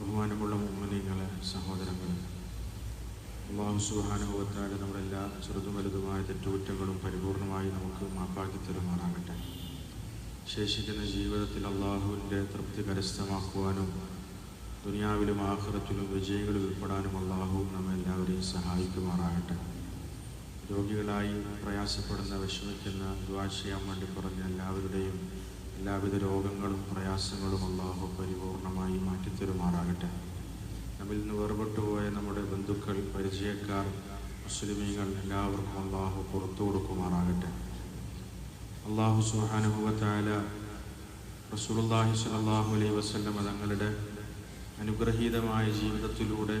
ബഹുമാനമുള്ള മുമ്മനികളെ സഹോദരങ്ങളെ അള്ളാഹു സുഹാനുഭവത്താൽ നമ്മുടെ എല്ലാ ചെറുതും വലുതുമായ തെറ്റുകുറ്റങ്ങളും പരിപൂർണമായി നമുക്ക് മാപ്പാക്കി തരുമാറാകട്ടെ. ശേഷിക്കുന്ന ജീവിതത്തിൽ അള്ളാഹുവിന്റെ തൃപ്തി കരസ്ഥമാക്കുവാനും ദുനിയാവിലും ആഹ്റത്തിലും വിജയങ്ങളിൽ ഉൾപ്പെടാനും അള്ളാഹു നമ്മെ എല്ലാവരെയും സഹായിക്കുമാറാകട്ടെ. രോഗികളായി പ്രയാസപ്പെടുന്ന വിഷമിക്കുന്ന ദ്വാശയാൻ വേണ്ടി പറഞ്ഞ എല്ലാവരുടെയും എല്ലാവിധ രോഗങ്ങളും പ്രയാസങ്ങളും അള്ളാഹു പരിപൂർണമായി മാറ്റിത്തരുമാറാകട്ടെ. നമ്മിൽ നിന്ന് വേർപെട്ടു പോയ നമ്മുടെ ബന്ധുക്കൾ പരിചയക്കാർ മുസ്ലിമീങ്ങൾ എല്ലാവർക്കും അള്ളാഹു പുറത്തു കൊടുക്കുമാറാകട്ടെ. അള്ളാഹു സുഹാനുഭവത്തായ റസൂലുള്ളാഹി സ്വല്ലല്ലാഹു അലൈ വസ്ലമ തങ്ങളുടെ അനുഗ്രഹീതമായ ജീവിതത്തിലൂടെ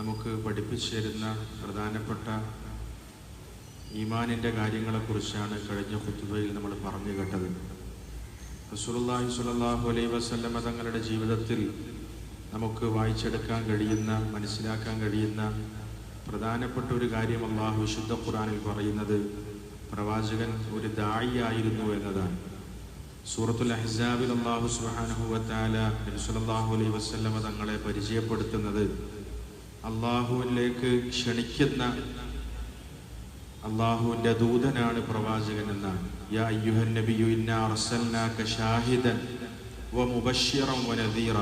നമുക്ക് പഠിപ്പിച്ചു തരുന്ന പ്രധാനപ്പെട്ട ഈമാനിന്റെ കാര്യങ്ങളെക്കുറിച്ചാണ് കഴിഞ്ഞ കുത്തുബയിൽ നമ്മൾ പറഞ്ഞു കേട്ടത്. റസൂലുള്ളാഹി സ്വല്ലല്ലാഹു അലൈഹി വസല്ലമ തങ്ങളുടെ ജീവിതത്തിൽ നമുക്ക് വായിച്ചെടുക്കാൻ കഴിയുന്ന മനസ്സിലാക്കാൻ കഴിയുന്ന പ്രധാനപ്പെട്ട ഒരു കാര്യം അള്ളാഹു വിശുദ്ധ ഖുറാനിൽ പറയുന്നത് പ്രവാചകൻ ഒരു ദായിയായിരുന്നു എന്നതാണ്. സൂറത്തുൽ അഹ്സാബിൽ അള്ളാഹു സുബ്ഹാനഹു വതആല നബി സല്ലല്ലാഹു അലൈഹി വസല്ലമ തങ്ങളെ പരിചയപ്പെടുത്തുന്നത് അള്ളാഹുവിലേക്ക് ക്ഷണിക്കുന്ന അള്ളാഹുവിന്റെ ദൂതനാണ് പ്രവാചകൻ എന്നാണ്. യാ അയ്യുഹൻ നബിയു അർസൽനാക ഷാഹിദൻ വ നദീറ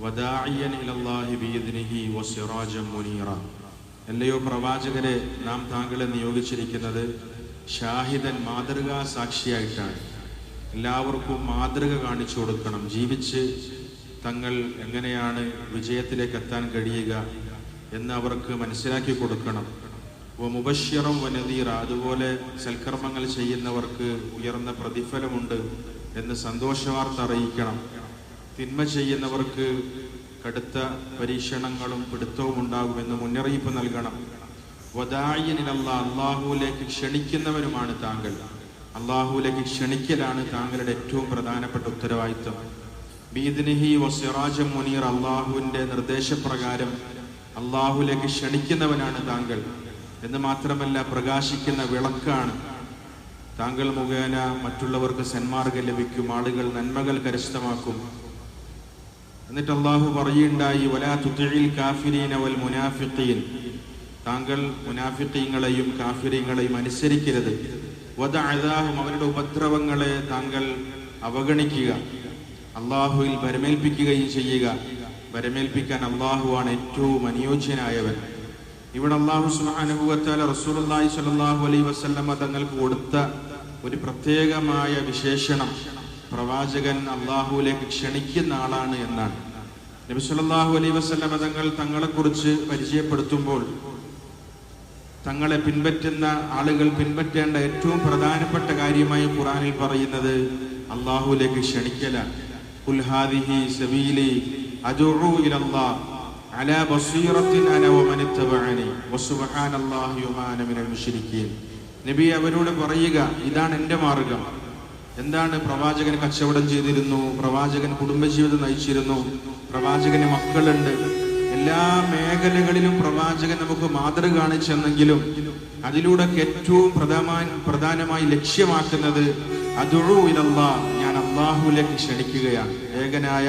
വദാഇയൻ ഇലല്ലാഹി ബിഇദ്നിഹി സിറാജൻ മുനീറ. അല്ലയോ പ്രവാചകരെ നാം താങ്കളെ നിയോഗിച്ചിരിക്കുന്നത് ഷാഹിദൻ മാതൃകാ സാക്ഷിയായിട്ടാണ്. എല്ലാവർക്കും മാതൃക കാണിച്ചു കൊടുക്കണം. ജീവിച്ച് തങ്ങൾ എങ്ങനെയാണ് വിജയത്തിലേക്ക് എത്താൻ കഴിയുക എന്ന് അവർക്ക് മനസ്സിലാക്കി കൊടുക്കണം. മുബഷിറം വനദീറ അതുപോലെ സൽക്കർമ്മങ്ങൾ ചെയ്യുന്നവർക്ക് ഉയർന്ന പ്രതിഫലമുണ്ട് എന്ന് സന്തോഷവാർത്ത അറിയിക്കണം. തിന്മ ചെയ്യുന്നവർക്ക് കടുത്ത പരീക്ഷണങ്ങളും പിടുത്തവും ഉണ്ടാകുമെന്ന് മുന്നറിയിപ്പ് നൽകണം. വദായിനിലല്ല അള്ളാഹുവിലേക്ക് ക്ഷണിക്കുന്നവരുമാണ് താങ്കൾ. അള്ളാഹുവിലേക്ക് ക്ഷണിക്കലാണ് താങ്കളുടെ ഏറ്റവും പ്രധാനപ്പെട്ട ഉത്തരവാദിത്വം. ബീദിനിഹി വസിറാജ മുനീർ അള്ളാഹുവിന്റെ നിർദ്ദേശപ്രകാരം അള്ളാഹുലേക്ക് ക്ഷണിക്കുന്നവനാണ് താങ്കൾ. എന്ന് മാത്രമല്ല പ്രകാശിക്കുന്ന വിളക്കാണ്. താങ്കൾ മുഖേന മറ്റുള്ളവർക്ക് സന്മാർഗം ലഭിക്കും ആളുകൾ നന്മകൾ കരസ്ഥമാക്കും. എന്നിട്ട് അള്ളാഹു പറയുണ്ടായി വലാ തുതിഴിൽ കാഫിരീന വൽ മുനാഫിഖീൻ. താങ്കൾ മുനാഫിഖീങ്ങളെയും കാഫിരീങ്ങളെയും അനുസരിക്കരുത്. വധ അഴതാഹും അവരുടെ ഉപദ്രവങ്ങളെ താങ്കൾ അവഗണിക്കുക. അള്ളാഹുവിൽ വരമേൽപ്പിക്കുകയും ചെയ്യുക. വരമേൽപ്പിക്കാൻ അള്ളാഹുവാണ് ഏറ്റവും അനുയോജ്യനായവൻ. ഇവിടെ അള്ളാഹു സുഹാനുഭവത്താൽ റസൂലി സ്വല്ലല്ലാഹു അലൈ വസല്ലമ തങ്ങൾക്ക് കൊടുത്ത ഒരു പ്രത്യേകമായ വിശേഷണം. പ്രവാചകൻ അള്ളാഹുവിലേക്ക് ക്ഷണിക്കുന്ന ആളാണ് എന്നാണ്. നബി സല്ലല്ലാഹു അലൈഹി വസല്ലമ തങ്ങൾ തങ്ങളെക്കുറിച്ച് പരിചയപ്പെടുത്തുമ്പോൾ തങ്ങളെ പിൻപറ്റുന്ന ആളുകൾ പിൻപറ്റേണ്ട ഏറ്റവും പ്രധാനപ്പെട്ട കാര്യമായി ഖുറാനിൽ പറയുന്നത് അള്ളാഹുലേക്ക് ക്ഷണിക്കലാണ്. കുൽഹാദിഹി بصيرة أنا ومن അലാ وسبحان അന وما أنا من المشركين നബി അവരോട് പറയുക ഇതാണ് എന്റെ മാർഗം. എന്താണ് പ്രവാചകൻ കച്ചവടം ചെയ്തിരുന്നു? പ്രവാചകൻ കുടുംബജീവിതം നയിച്ചിരുന്നു? പ്രവാചകന് മക്കളുണ്ട്. എല്ലാ മേഖലകളിലും പ്രവാചകൻ നമുക്ക് മാതൃക കാണിച്ചെന്നെങ്കിലും അതിലൂടെ ഏറ്റവും പ്രധാന പ്രധാനമായി ലക്ഷ്യമാക്കുന്നത് അതുഴു ഇലല്ല ഞാൻ അള്ളാഹുലേക്ക് ക്ഷണിക്കുകയാണ്. ഏകനായ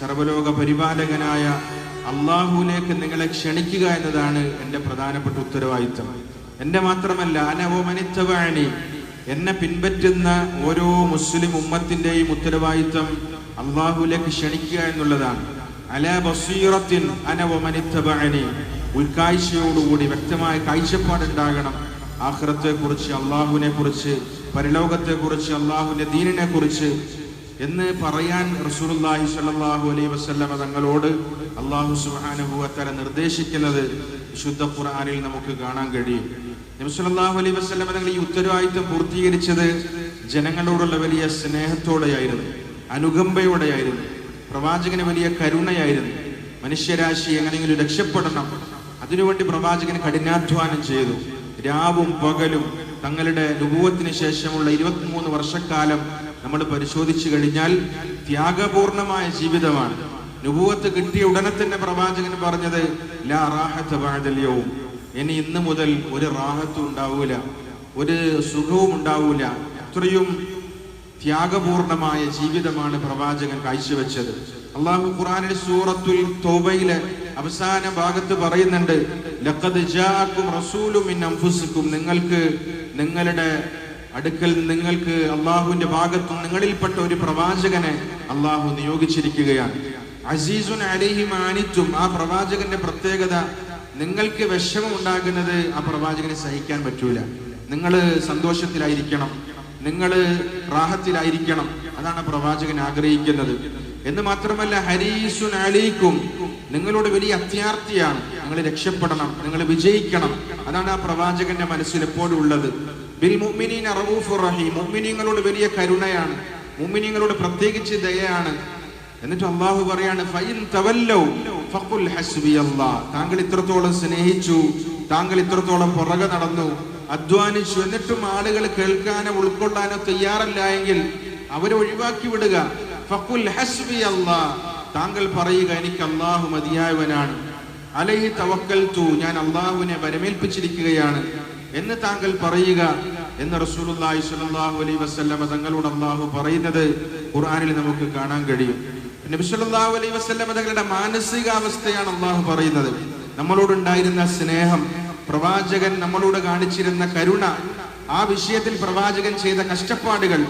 സർവലോക പരിപാലകനായ അള്ളാഹുലേക്ക് നിങ്ങളെ ക്ഷണിക്കുക എന്നതാണ് എന്റെ പ്രധാനപ്പെട്ട ഉത്തരവാദിത്തം. എന്റെ മാത്രമല്ല അനവമനിത്തവാണി എന്നെ പിൻപറ്റുന്ന ഓരോ മുസ്ലിം ഉമ്മത്തിന്റെയും ഉത്തരവാദിത്തം അള്ളാഹുലേക്ക് ക്ഷണിക്കുക എന്നുള്ളതാണ്. അല ബസീറത്തിൻ അനവമനിത്തവാണി ഉൾക്കാഴ്ചയോടുകൂടി വ്യക്തമായ കാഴ്ചപ്പാടുണ്ടാകണം. ആഹ്റത്തെ കുറിച്ച് അള്ളാഹുവിനെ കുറിച്ച് പരലോകത്തെ കുറിച്ച് അള്ളാഹുവിന്റെ ദീനിനെ കുറിച്ച് എന്ന് പറയാൻ റസൂലുള്ളാഹി സ്വല്ലല്ലാഹു അലൈഹി വസല്ലമ തങ്ങളോട് അള്ളാഹു സുബ്ഹാനഹു നിർദ്ദേശിക്കുന്നത് വിശുദ്ധ ഖുർആനിൽ നമുക്ക് കാണാൻ കഴിയും. നബി സല്ലല്ലാഹു അലൈഹി തങ്ങൾ ഈ ഉത്തരവാദിത്തം പൂർത്തീകരിച്ചത് ജനങ്ങളോടുള്ള വലിയ സ്നേഹത്തോടെയായിരുന്നു അനുകമ്പയോടെയായിരുന്നു പ്രവാചകന് വലിയ കരുണയായിരുന്നു. മനുഷ്യരാശി എങ്ങനെയെങ്കിലും രക്ഷപ്പെടണം അതിനുവേണ്ടി പ്രവാചകൻ കഠിനാധ്വാനം ചെയ്തു. രാവും പകലും തങ്ങളുടെ രൂപത്തിന് ശേഷമുള്ള ഇരുപത്തിമൂന്ന് വർഷക്കാലം നമ്മൾ പരിശോധിച്ചു കഴിഞ്ഞാൽ ത്യാഗപൂർണമായ ജീവിതമാണ്. നുപൂവത്ത് കിട്ടിയ ഉടനെ തന്നെ പ്രവാചകൻ പറഞ്ഞത് ലാ റാഹത്ത് ബഅദൽ-യൗം. ഇനി ഇന്ന് മുതൽ ഒരു റാഹത്തും ഉണ്ടാവൂല ഒരു സുഖവും ഉണ്ടാവൂല. അത്രയും ത്യാഗപൂർണമായ ജീവിതമാണ് പ്രവാചകൻ കാഴ്ചവെച്ചത്. അള്ളാഹു ഖുറാനിൽ സൂറത്തുൽ തൗബയിലെ അവസാന ഭാഗത്ത് പറയുന്നുണ്ട് ലഖദ് ജാഅക്കും റസൂലും മിൻ അൻഫുസിക്കും. നിങ്ങൾക്ക് നിങ്ങളുടെ അടുക്കൽ നിങ്ങൾക്ക് അള്ളാഹുവിന്റെ ഭാഗത്തും നിങ്ങളിൽപ്പെട്ട ഒരു പ്രവാചകനെ അള്ളാഹു നിയോഗിച്ചിരിക്കുകയാണ്. അസീസുൻ അലിഹി മാനിറ്റും ആ പ്രവാചകന്റെ പ്രത്യേകത നിങ്ങൾക്ക് വിഷമം ഉണ്ടാകുന്നത് ആ പ്രവാചകനെ സഹിക്കാൻ പറ്റൂല. നിങ്ങൾ സന്തോഷത്തിലായിരിക്കണം. നിങ്ങൾ റാഹത്തിലായിരിക്കണം. അതാണ് പ്രവാചകൻ ആഗ്രഹിക്കുന്നത്. എന്ന് മാത്രമല്ല ഹരീസുൻ അലീക്കും നിങ്ങളോട് വലിയ അത്യാർത്ഥിയാണ്. നിങ്ങൾ രക്ഷപ്പെടണം നിങ്ങൾ വിജയിക്കണം. അതാണ് ആ പ്രവാചകന്റെ മനസ്സിൽ എപ്പോഴും ഉള്ളത്. ബിൽ മുഅ്മിനീന റഊഫുർ റഹീം. മുഅ്മിനീങ്ങളോട് വലിയ കരുണയാണ്. മുഅ്മിനീങ്ങളോട് പ്രത്യേകിച്ച് ദയയാണ്. എന്നിട്ട് അള്ളാഹു പറയാണ് ഫഖുൽ താങ്കൾ ഇത്രത്തോളം സ്നേഹിച്ചു താങ്കൾ ഇത്രത്തോളം പുറകെ നടന്നു അധ്വാനിച്ചു എന്നിട്ടും ആളുകൾ കേൾക്കാനോ ഉൾക്കൊള്ളാനോ തയ്യാറല്ല എങ്കിൽ അവരെ ഒഴിവാക്കി വിടുക. ഫഖുൽ ഹസ്ബി താങ്കൾ പറയുക എനിക്ക് അള്ളാഹു മതിയായവനാണ്. അലൈഹി തവക്കൽതു ഞാൻ അള്ളാഹുവിനെ വരമേൽപ്പിച്ചിരിക്കുകയാണ്. എന്ന് താങ്കൾ പറയുക എന്ന് റസൂലുള്ളാഹി സ്വല്ലല്ലാഹു അലൈഹി വസല്ലമ തങ്ങളോട് അള്ളാഹു പറയുന്നത് ഖുർആനിൽ നമുക്ക് കാണാൻ കഴിയും. നബി സല്ലല്ലാഹു അലൈഹി വസല്ലമ തങ്ങളുടെ മാനസികാവസ്ഥയാണ് അള്ളാഹു പറയുന്നത്. നമ്മളോടുണ്ടായിരുന്ന സ്നേഹം പ്രവാചകൻ നമ്മളോട് കാണിച്ചിരുന്ന കരുണ ആ വിഷയത്തിൽ പ്രവാചകൻ ചെയ്ത കഷ്ടപ്പാടുകൾ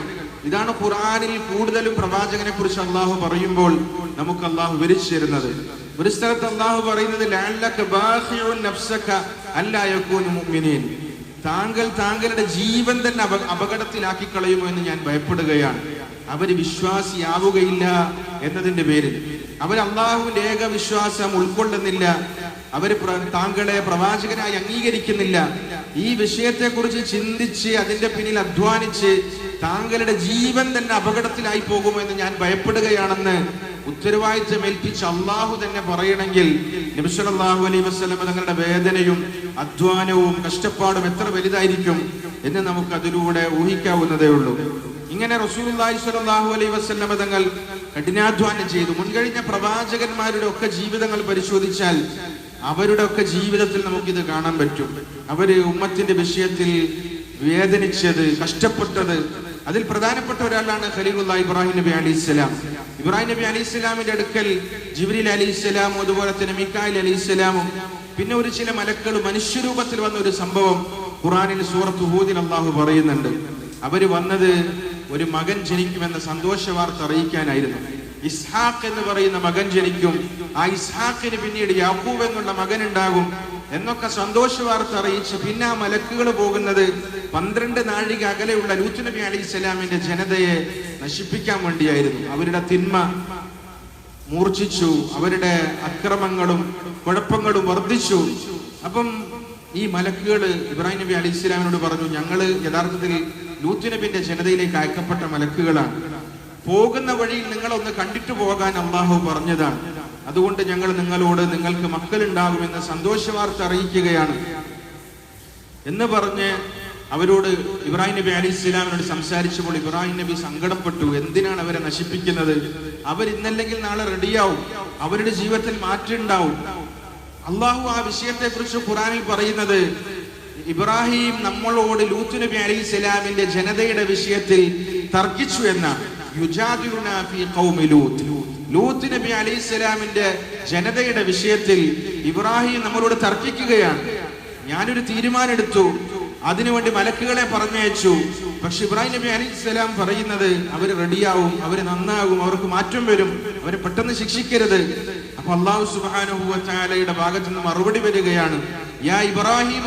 ഇതാണ് ഖുർആനിൽ കൂടുതലും പ്രവാചകനെ കുറിച്ച് അള്ളാഹു പറയുമ്പോൾ നമുക്ക് അള്ളാഹു വിരിച്ചിരുന്നത് ഒരു സ്ഥലത്ത് അള്ളാഹു പറയുന്നത് താങ്കൾ താങ്കളുടെ ജീവൻ തന്നെ അപ അപകടത്തിലാക്കി കളയുമോ എന്ന് ഞാൻ ഭയപ്പെടുകയാണ്. അവർ വിശ്വാസിയാവുകയില്ല എന്നതിന്റെ പേരിൽ. അവർ അള്ളാഹുവിന്റെ ഏക വിശ്വാസം ഉൾക്കൊള്ളുന്നില്ല. അവർ താങ്കളെ പ്രവാചകനായി അംഗീകരിക്കുന്നില്ല. ഈ വിഷയത്തെ കുറിച്ച് ചിന്തിച്ച് അതിന്റെ പിന്നിൽ അധ്വാനിച്ച് താങ്കളുടെ ജീവൻ തന്നെ അപകടത്തിലായി പോകുമോ എന്ന് ഞാൻ ഭയപ്പെടുകയാണെന്ന് ഉത്തരവാദിത്തം ഏൽപ്പിച്ച അള്ളാഹു തന്നെ പറയണമെങ്കിൽ നബിസ്വല്ലാഹു അലൈഹി വസ്ലം തങ്ങളുടെ വേദനയും അധ്വാനവും കഷ്ടപ്പാടും എത്ര വലുതായിരിക്കും എന്ന് നമുക്ക് അതിലൂടെ ഊഹിക്കാവുന്നതേ ഉള്ളൂ. ഇങ്ങനെ റസൂലുള്ളാഹി സ്വല്ലല്ലാഹു അലൈഹി വസല്ലം തങ്ങൾ കഠിനാധ്വാനം ചെയ്തു. മുൻകഴിഞ്ഞ പ്രവാചകന്മാരുടെ ഒക്കെ ജീവിതങ്ങൾ പരിശോധിച്ചാൽ അവരുടെ ഒക്കെ ജീവിതത്തിൽ നമുക്കിത് കാണാൻ പറ്റും. അവർ ഉമ്മത്തിന്റെ വിഷയത്തിൽ വേദനിച്ചത് കഷ്ടപ്പെട്ടത് അതിൽ പ്രധാനപ്പെട്ട ഒരാളാണ് ഖലീലുല്ലാ ഇബ്രാഹിം നബി അലി ഇസ്ലാം ഇബ്രാഹിം നബി അലി ഇസ്ലാമിന്റെ അടുക്കൽ ജിബ്രീൽ അലി ഇസ്ലാമും അതുപോലെ തന്നെ മിക്കായിൽ അലി ഇസ്ലാമും പിന്നെ ഒരു ചില മലക്കൾ മനുഷ്യരൂപത്തിൽ വന്ന ഒരു സംഭവം ഖുറാനിൽ സൂറത്ത് ഹൂദിൽ അള്ളാഹു പറയുന്നുണ്ട്. അവർ വന്നത് ഒരു മകൻ ജനിക്കുമെന്ന സന്തോഷ വാർത്ത അറിയിക്കാനായിരുന്നു. ഇസ്ഹാഖ് എന്ന് പറയുന്ന മകൻ ജനിക്കും. ആ ഇസ്ഹാഖിന് പിന്നീട് യാക്കൂബ് എന്നുള്ള മകൻ ഉണ്ടാകും. എന്നൊക്കെ സന്തോഷ വാർത്ത അറിയിച്ച് പിന്നെ ആ മലക്കുകൾ പോകുന്നത് പന്ത്രണ്ട് നാഴിക അകലെയുള്ള ലൂത്ത് നബി അലി ഇസ്ലാമിന്റെ ജനതയെ നശിപ്പിക്കാൻ വേണ്ടിയായിരുന്നു. അവരുടെ തിന്മ മൂർച്ഛിച്ചു അവരുടെ അക്രമങ്ങളും കുഴപ്പങ്ങളും വർദ്ധിച്ചു. അപ്പം ഈ മലക്കുകൾ ഇബ്രാഹിം നബി അലി ഇസ്ലാമിനോട് പറഞ്ഞു ഞങ്ങൾ യഥാർത്ഥത്തിൽ ലൂത്ത് നബിന്റെ ജനതയിലേക്ക് അയക്കപ്പെട്ട മലക്കുകളാണ്. പോകുന്ന വഴിയിൽ നിങ്ങളൊന്ന് കണ്ടിട്ട് പോകാൻ അള്ളാഹു പറഞ്ഞതാണ്. അതുകൊണ്ട് ഞങ്ങൾ നിങ്ങളോട് നിങ്ങൾക്ക് മക്കളുണ്ടാകുമെന്ന് സന്തോഷവാർത്ത അറിയിക്കുകയാണ്. എന്ന് പറഞ്ഞ് അവരോട് ഇബ്രാഹിം നബി അലി ഇസ്ലാമിനോട് സംസാരിച്ചപ്പോൾ ഇബ്രാഹിം നബി സങ്കടപ്പെട്ടു. എന്തിനാണ് അവരെ നശിപ്പിക്കുന്നത്? അവർ ഇന്നല്ലെങ്കിൽ നാളെ റെഡിയാവും. അവരുടെ ജീവിതത്തിൽ മാറ്റം ഉണ്ടാവും അള്ളാഹു ആ വിഷയത്തെ കുറിച്ച് ഖുറാനിൽ പറയുന്നത് ഇബ്രാഹിം നമ്മളോട് ലൂത്ത് നബി അലി ഇസ്ലാമിന്റെ ജനതയുടെ വിഷയത്തിൽ തർക്കിച്ചു എന്നാണ്. ലൂത്ത്. നബി അലി ഇസ്ലാമിന്റെ ജനതയുടെ വിഷയത്തിൽ ഇബ്രാഹിം നമ്മളോട് തർക്കിക്കുകയാണ്. ഞാനൊരു തീരുമാനമെടുത്തു. അതിനുവേണ്ടി മലക്കുകളെ പറഞ്ഞയച്ചു. പക്ഷെ ഇബ്രാഹിം നബി അലി ഇസ്ലാം പറയുന്നത് അവർ റെഡിയാവും അവർ നന്നാകും അവർക്ക് മാറ്റം വരും അവരെ പെട്ടെന്ന് ശിക്ഷിക്കരുത്. അപ്പൊ അള്ളാഹു സുബാനുഭവത്താലയുടെ ഭാഗത്ത് നിന്ന് മറുപടി വരികയാണ്. യാ ഇബ്രാഹിം.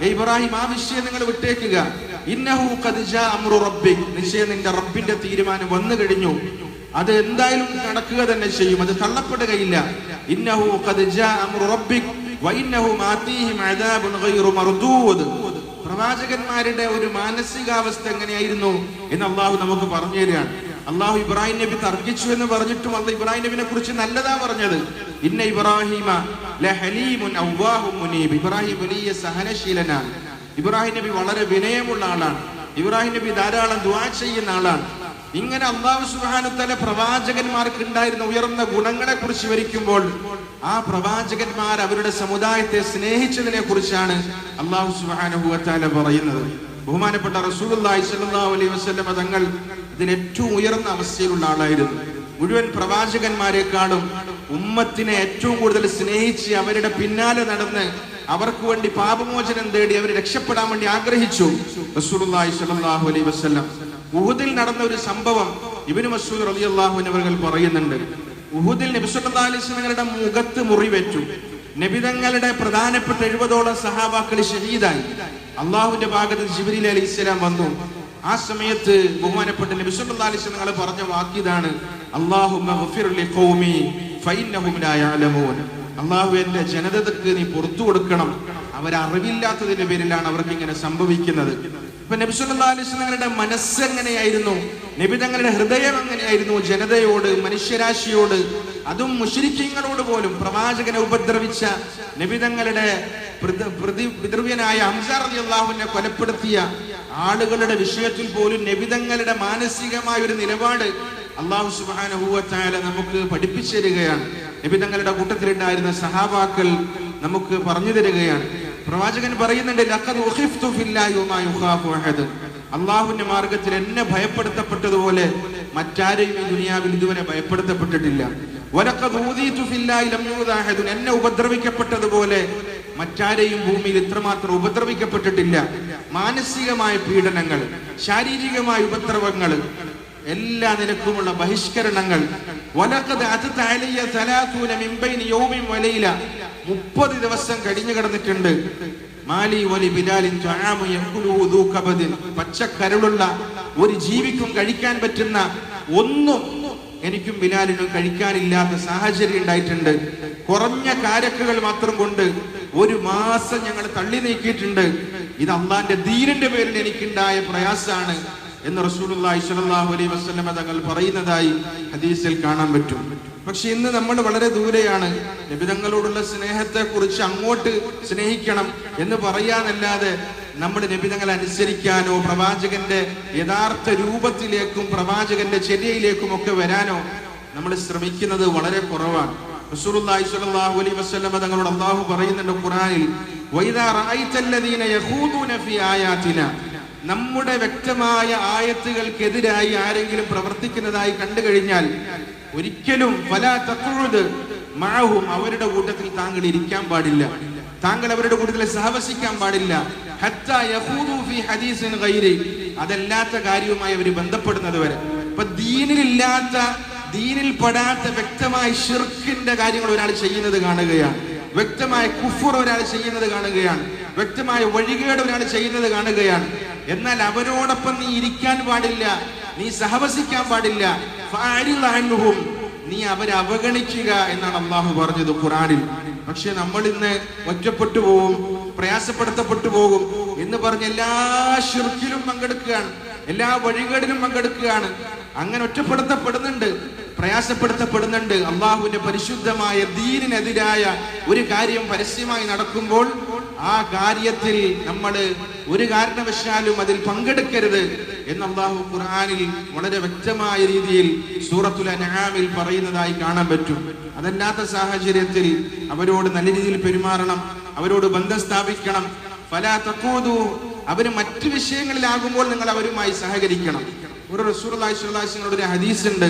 ഇബ്രാഹിം ആ വിഷയം നിങ്ങൾ വിട്ടേക്കുക. ഇന്നഹു നിശ്ചയം നിന്റെ റബ്ബിന്റെ തീരുമാനം വന്നു കഴിഞ്ഞു. അത് എന്തായാലും നടക്കുക തന്നെ ചെയ്യും. അത് തള്ളപ്പെടുകയില്ല. ഇന്നഹു പ്രവാചകന്മാരുടെ ഒരു മാനസികാവസ്ഥ എങ്ങനെയായിരുന്നു എന്ന് അള്ളാഹു നമുക്ക് പറഞ്ഞു തരികയാണ്. അള്ളാഹു ഇബ്രാഹിം നബി തർക്കിച്ചു എന്ന് പറഞ്ഞിട്ടും അള്ള ഇബ്രാഹിം നബിനെ കുറിച്ച് നല്ലതാ പറഞ്ഞത്. ഇന്ന ഇബ്രാഹിമ ഇബ്രാഹിം വലിയ സഹനശീലനാണ്. ഇബ്രാഹിം നബി വളരെ വിനയമുള്ള ആളാണ്. ഇബ്രാഹിം നബി ധാരാളം ദുആ ചെയ്യുന്ന ആളാണ്. ഇങ്ങനെ അള്ളാഹു സുബാനുത്തല പ്രവാചകന്മാർക്ക് ഉണ്ടായിരുന്ന ഉയർന്ന ഗുണങ്ങളെ കുറിച്ച് വിവരിക്കുമ്പോൾ ആ പ്രവാചകന്മാർ അവരുടെ സമുദായത്തെ സ്നേഹിച്ചതിനെ കുറിച്ചാണ് അള്ളാഹു സുബാനുഭവത്താല പറയുന്നത്. ബഹുമാനപ്പെട്ട സ്വല്ലല്ലാഹു അലൈഹി വസല്ലം തങ്ങൾ ഇതിന് ഏറ്റവും ഉയർന്ന അവസ്ഥയിലുള്ള ആളായിരുന്നു. മുഴുവൻ പ്രവാചകന്മാരെക്കാളും ഉമ്മത്തിനെ ഏറ്റവും കൂടുതൽ സ്നേഹിച്ച് അവരുടെ പിന്നാലെ നടന്ന് അവർക്ക് വേണ്ടി പാപമോചനം തേടി അവരെ രക്ഷപ്പെടാൻ വേണ്ടി ആഗ്രഹിച്ചു റസൂലുള്ളാഹി സ്വല്ലല്ലാഹു അലൈഹി വസല്ലം. ഉഹുദിൽ നടന്ന ഒരു സംഭവം ഇബിന് മസൂദ് അൻഹു അവർ പറയുന്നുണ്ട്. ഉഹുദിൽ നബി സല്ലല്ലാഹു അലൈഹി വസല്ലമയുടെ മുഖത്ത് മുറിവേറ്റു നബിതങ്ങളുടെ പ്രധാനപ്പെട്ട എഴുപതോളം സഹാബാക്കൾ ഷഹീദായി. അള്ളാഹുവിന്റെ ഭാഗത്ത് ജിബ്രീൽ അലി ഇസ്ലാം വന്നു. ആ സമയത്ത് ബഹുമാനപ്പെട്ട നബി അലൈഹി പറഞ്ഞ വാക്കിതാണ് ഫഇന്നഹും യഅലമൂൻ. അള്ളാഹു എന്റെ ജനതക്ക് നീ പുറത്തു കൊടുക്കണം. അവരറിവില്ലാത്തതിന്റെ പേരിലാണ് അവർക്ക് ഇങ്ങനെ സംഭവിക്കുന്നത്. ഇപ്പൊ നബി സല്ലല്ലാഹു അലൈഹി വസല്ലമയുടെ മനസ്സ് എങ്ങനെയായിരുന്നു? നബി തങ്ങളുടെ ഹൃദയം എങ്ങനെയായിരുന്നു? ജനതയോട് മനുഷ്യരാശിയോട് അതും മുഷരിക്കങ്ങളോട് പോലും പ്രവാചകനെ ഉപദ്രവിച്ച നബി തങ്ങളുടെ പിതൃവ്യനായ ഹംസാർ അള്ളാഹുവിനെ കൊലപ്പെടുത്തിയ ആളുകളുടെ വിഷയത്തിൽ പോലും നബിതങ്ങളുടെ മാനസികമായ ഒരു നിലപാട് അള്ളാഹു സുബാനുഭൂവത്തായ നമുക്ക് പഠിപ്പിച്ചു തരികയാണ്. നബിതങ്ങളുടെ കൂട്ടത്തിലുണ്ടായിരുന്ന സഹാബാക്കൾ നമുക്ക് പറഞ്ഞു തരികയാണ്. പ്രവാചകൻ പറയുന്നുണ്ട്. അള്ളാഹുവിന്റെ മാർഗത്തിൽ എന്നെ ഭയപ്പെടുത്തപ്പെട്ടതുപോലെ മറ്റാരെയും ഈ ദുനിയാവിൽ ഇതുവരെ ഭയപ്പെടുത്തപ്പെട്ടിട്ടില്ല. എന്നെ ഉപദ്രവിക്കപ്പെട്ടതുപോലെ മറ്റാരെയും ഭൂമിയിൽ ഇത്രമാത്രം ഉപദ്രവിക്കപ്പെട്ടിട്ടില്ല. മാനസികമായ പീഡനങ്ങൾ ശാരീരികമായ ഉപദ്രവങ്ങൾ എല്ലാ നിലക്കുമുള്ള ബഹിഷ്കരണങ്ങൾ. വലക്കത് അത് അലയ്യ സലാസൂന ബൈനി യൗമിൻ വലൈല. മുപ്പത് ദിവസം കഴിഞ്ഞു കിടന്നിട്ടുണ്ട്. മാലി വലി ബിലാലിൻ പച്ചക്കരുളുള്ള ഒരു ജീവിക്കും കഴിക്കാൻ പറ്റുന്ന ഒന്നും എനിക്കും ബിലാലിനും കഴിക്കാനില്ലാത്ത സാഹചര്യം ഉണ്ടായിട്ടുണ്ട്. കുറഞ്ഞ കാരക്കുകൾ മാത്രം കൊണ്ട് ഒരു മാസം ഞങ്ങൾ തള്ളി നീക്കിയിട്ടുണ്ട്. ഇത് അള്ളാന്റെ ധീരന്റെ പേരിൽ എനിക്കുണ്ടായ പ്രയാസാണ് എന്ന് റസൂലുള്ളാഹി സ്വല്ലല്ലാഹു അലൈഹി വസല്ലമ തങ്ങൾ പറയുന്നതായി ഹദീസിൽ കാണാൻ പറ്റും. പക്ഷെ ഇന്ന് നമ്മൾ വളരെ ദൂരെയാണ്. നബിതങ്ങളോടുള്ള സ്നേഹത്തെ കുറിച്ച് അങ്ങോട്ട് സ്നേഹിക്കണം എന്ന് പറയാനല്ലാതെ നമ്മൾ നബിതങ്ങളെ അനുസരിക്കാനോ പ്രവാചകന്റെ യഥാർത്ഥ രൂപത്തിലേക്കും പ്രവാചകന്റെ ചര്യയിലേക്കും ഒക്കെ വരാനോ നമ്മൾ ശ്രമിക്കുന്നത് വളരെ കുറവാണ്. റസൂലുള്ളാഹി സ്വല്ലല്ലാഹു അലൈഹി വസല്ലമ തങ്ങളോട് അല്ലാഹു പറയുന്നുണ്ട് ഖുർആനിൽ വൈദാ യഖൂദൂന നമ്മുടെ വ്യക്തമായ ആയത്തുകൾക്കെതിരായി ആരെങ്കിലും പ്രവർത്തിക്കുന്നതായി കണ്ടു കഴിഞ്ഞാൽ ഒരിക്കലും പല തക്കുഴുത് മഅഹും അവരുടെ കൂട്ടത്തിൽ താങ്കൾ ഇരിക്കാൻ പാടില്ല. താങ്കൾ അവരുടെ കൂട്ടത്തിൽ സഹവസിക്കാൻ പാടില്ല. അതല്ലാത്ത കാര്യവുമായി അവർ ബന്ധപ്പെടുന്നത് വരെ. ഇപ്പൊ ദീനിലില്ലാത്ത ദീനിൽ പെടാത്ത വ്യക്തമായ ഷിർക്കിന്റെ കാര്യങ്ങൾ ഒരാൾ ചെയ്യുന്നത് കാണുകയാണ്. വ്യക്തമായ കുഫുർ ഒരാൾ ചെയ്യുന്നത് കാണുകയാണ്. വ്യക്തമായ വഴികേട് ഒരാൾ ചെയ്യുന്നത് കാണുകയാണ്. എന്നാൽ അവരോടൊപ്പം നീ ഇരിക്കാൻ പാടില്ല. നീ സഹവസിക്കാൻ പാടില്ല. നീ അവരെ അവഗണിക്കുക എന്നാണ് അള്ളാഹു പറഞ്ഞത് ഖുറാനിൽ പക്ഷെ നമ്മൾ ഇന്ന് ഒറ്റപ്പെട്ടു പോകും പ്രയാസപ്പെടുത്തപ്പെട്ടു പോകും എന്ന് പറഞ്ഞ് എല്ലാ ഷിർക്കിലും പങ്കെടുക്കുകയാണ്. എല്ലാ വഴികളിലും പങ്കെടുക്കുകയാണ്. അങ്ങനെ ഒറ്റപ്പെടുത്തപ്പെടുന്നുണ്ട് പ്രയാസപ്പെടുത്തപ്പെടുന്നുണ്ട്. അള്ളാഹുവിന്റെ പരിശുദ്ധമായ ദീനിനെതിരായ ഒരു കാര്യം പരസ്യമായി നടക്കുമ്പോൾ ആ കാര്യത്തിൽ നമ്മൾ ഒരു കാരണവശാലും അതിൽ പങ്കെടുക്കരുത് എന്ന് അള്ളാഹു ഖുർആാനിൽ വളരെ വ്യക്തമായ രീതിയിൽ സൂറത്തുൽ അനാമിൽ പറയുന്നതായി കാണാൻ പറ്റും. അതല്ലാത്ത സാഹചര്യത്തിൽ അവരോട് നല്ല രീതിയിൽ പെരുമാറണം അവരോട് ബന്ധം സ്ഥാപിക്കണം. ഫലാ തക്കോതു അവർ മറ്റു വിഷയങ്ങളിലാകുമ്പോൾ നിങ്ങൾ അവരുമായി സഹകരിക്കണം. ഒരു വസല്ലമയുടെ ഒരു ഹദീസ് ഉണ്ട്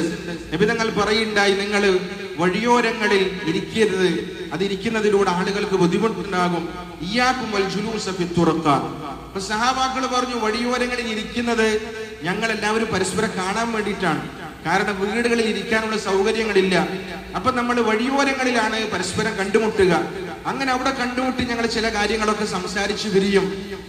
നബി തങ്ങൾ പറയുണ്ടായി നിങ്ങൾ വഴിയോരങ്ങളിൽ ഇരിക്കരുത് അത് ഇരിക്കുന്നതിലൂടെ ആളുകൾക്ക് ബുദ്ധിമുട്ടുണ്ടാകും. ഇയാക്കും അപ്പൊ സഹാബാക്കൾ പറഞ്ഞു വഴിയോരങ്ങളിൽ ഇരിക്കുന്നത് ഞങ്ങൾ എല്ലാവരും പരസ്പരം കാണാൻ വേണ്ടിയിട്ടാണ്. കാരണം വീടുകളിൽ ഇരിക്കാനുള്ള സൗകര്യങ്ങളില്ല. അപ്പൊ നമ്മൾ വഴിയോരങ്ങളിലാണ് പരസ്പരം കണ്ടുമുട്ടുക. അങ്ങനെ അവിടെ കണ്ടുമുട്ടി ഞങ്ങൾ ചില കാര്യങ്ങളൊക്കെ സംസാരിച്ചു പിരിയും.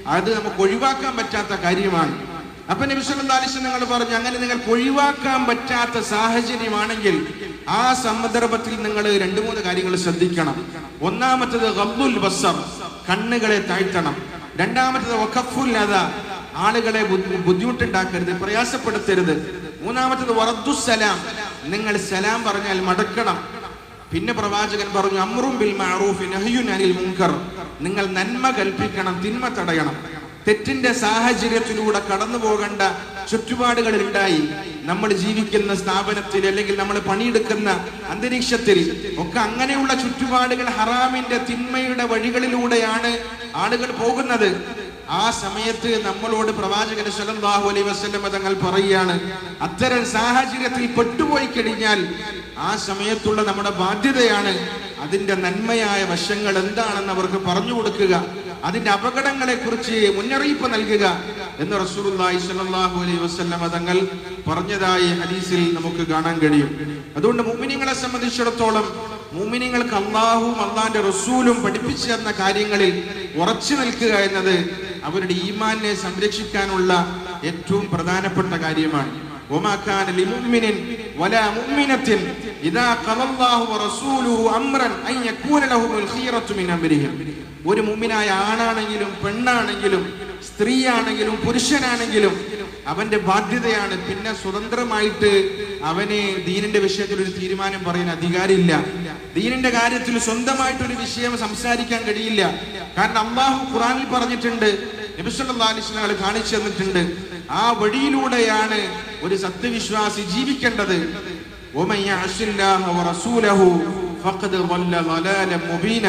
അത് നമുക്ക് ഒഴിവാക്കാൻ പറ്റാത്ത കാര്യമാണ്. അപ്പൊ നബിസ്വല്ലാലിസ് നിങ്ങൾ പറഞ്ഞു അങ്ങനെ നിങ്ങൾ ഒഴിവാക്കാൻ പറ്റാത്ത സാഹചര്യമാണെങ്കിൽ ആ സന്ദർഭത്തിൽ നിങ്ങൾ രണ്ടു മൂന്ന് കാര്യങ്ങൾ ശ്രദ്ധിക്കണം. ഒന്നാമത്തത് റബ്ബുൽ ബസർ കണ്ണുകളെ താഴ്ത്തണം. രണ്ടാമത്തത് വഖഫുൽ അദ ആളുകളെ ബുദ്ധി- ബുദ്ധിമുട്ടുണ്ടാക്കരുത് പ്രയാസപ്പെടുത്തരുത്. മൂന്നാമത്തത് വറദ്ദു സലാം നിങ്ങൾ സലാം പറഞ്ഞാൽ മടക്കണം. പിന്നെ പ്രവാചകൻ പറഞ്ഞു അമ്രും ബിൽ മഅറൂഫി നഹ്യുൻ അനിൽ മുങ്കർ നിങ്ങൾ നന്മ കൽപ്പിക്കണം തിന്മ തടയണം. തെറ്റിന്റെ സാഹചര്യത്തിലൂടെ കടന്നു പോകേണ്ട ചുറ്റുപാടുകളിൽ ഉണ്ടായി നമ്മൾ ജീവിക്കുന്ന സ്ഥാപനത്തിൽ അല്ലെങ്കിൽ നമ്മൾ പണിയെടുക്കുന്ന അന്തരീക്ഷത്തിൽ ഒക്കെ അങ്ങനെയുള്ള ചുറ്റുപാടുകൾ ഹറാമിന്റെ തിന്മയുടെ വഴികളിലൂടെയാണ് ആളുകൾ പോകുന്നത്. ആ സമയത്ത് നമ്മളോട് പ്രവാചകൻ സല്ലല്ലാഹു അലൈഹി വസല്ലം തങ്ങൾ പറയുകയാണ് അത്തരം സാഹചര്യത്തിൽ പെട്ടുപോയി കഴിഞ്ഞാൽ ആ സമയത്തുള്ള നമ്മുടെ ബാധ്യതയാണ് അതിന്റെ നന്മയായ വശങ്ങൾ എന്താണെന്ന് അവർക്ക് പറഞ്ഞു കൊടുക്കുക. അതിന്റെ അപകടങ്ങളെ കുറിച്ച് മുന്നറിയിപ്പ് നൽകുക എന്ന് റസൂലുള്ളാഹി സ്വല്ലല്ലാഹു അലൈഹി വസല്ലം തങ്ങൾ പറഞ്ഞതായി ഹദീസിൽ നമുക്ക് കാണാൻ കഴിയും അതുകൊണ്ട് മുഅ്മിനീങ്ങളെ സംബന്ധിച്ചിടത്തോളം മുഅ്മിനീങ്ങൾക്ക് അള്ളാഹുവും അള്ളാന്റെ റസൂലും പഠിപ്പിച്ചു തന്ന കാര്യങ്ങളിൽ ഉറച്ചു നിൽക്കുക എന്നത് അവരുടെ ഈമാനെ സംരക്ഷിക്കാനുള്ള ഏറ്റവും പ്രധാനപ്പെട്ട കാര്യമാണ് وما كان لمؤمن ولا مؤمنة إذا قضى الله ورسوله أمرا أن يكون لهم الخيرة من أمرهم ഒരു മുമ്പിനായ ആണാണെങ്കിലും പെണ്ണാണെങ്കിലും സ്ത്രീയാണെങ്കിലും പുരുഷനാണെങ്കിലും അവന്റെ ബാധ്യതയാണ്. പിന്നെ സ്വതന്ത്രമായിട്ട് അവനെ ദീനിന്റെ വിഷയത്തിൽ ഒരു തീരുമാനം പറയാൻ അധികാരമില്ല. ദീനിന്റെ കാര്യത്തിൽ സ്വന്തമായിട്ട് ഒരു വിഷയം സംസാരിക്കാൻ കഴിയില്ല. കാരണം അള്ളാഹു ഖുറാനിൽ പറഞ്ഞിട്ടുണ്ട് നബിസ്വല്ലാസ്ലാൾ കാണിച്ചു തന്നിട്ടുണ്ട്. ആ വഴിയിലൂടെയാണ് ഒരു സത്യവിശ്വാസി ജീവിക്കേണ്ടത്. ഓമയ്യ അസുല്ലാഹു റസൂലഹു ഫഖദ് വല്ല മുബീന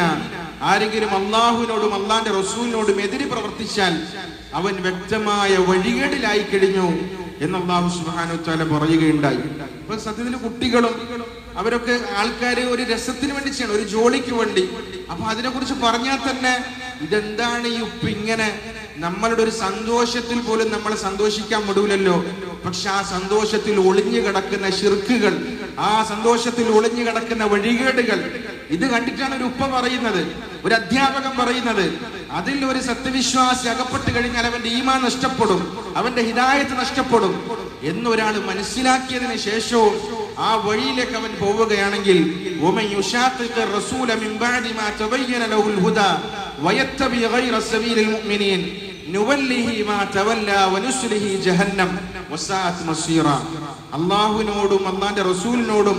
ആരെങ്കിലും അള്ളാഹുവിനോടും അള്ളാന്റെ റസൂലിനോടും എതിരി പ്രവർത്തിച്ചാൽ അവൻ വ്യക്തമായ വഴികേടിലായി കഴിഞ്ഞു എന്ന് അള്ളാഹു സുബാനു താല പറയുകയുണ്ടായി. ഇപ്പൊ സത്യത്തിൽ കുട്ടികളും അവരൊക്കെ ആൾക്കാര് ഒരു രസത്തിന് വേണ്ടി ചെയ്യണം ഒരു ജോലിക്ക് വേണ്ടി. അപ്പൊ അതിനെ കുറിച്ച് പറഞ്ഞാൽ തന്നെ ഇതെന്താണ് ഈ ഉപ്പ് ഇങ്ങനെ? നമ്മളുടെ ഒരു സന്തോഷത്തിൽ പോലും നമ്മൾ സന്തോഷിക്കാൻ വിടൂലല്ലോ പക്ഷെ ആ സന്തോഷത്തിൽ ഒളിഞ്ഞു കിടക്കുന്ന ശിർക്കുകൾ ആ സന്തോഷത്തിൽ ഒളിഞ്ഞു കിടക്കുന്ന വഴികേടുകൾ ഇത് കണ്ടിട്ടാണ് ഒരു ഉപ്പ പറയുന്നത് ഒരു അധ്യാപകൻ പറയുന്നത്. അതിൽ ഒരു സത്യവിശ്വാസി അകപ്പെട്ട് കഴിഞ്ഞാൽ അവന്റെ ഈമാൻ നഷ്ടപ്പെടും അവന്റെ ഹിതായത്ത് നഷ്ടപ്പെടും എന്നൊരാൾ മനസ്സിലാക്കിയതിന് ശേഷവും ആ വഴിയിലേക്ക് അവൻ പോവുകയാണെങ്കിൽ അള്ളാഹുവിനോടും അള്ളാന്റെ റസൂലിനോടും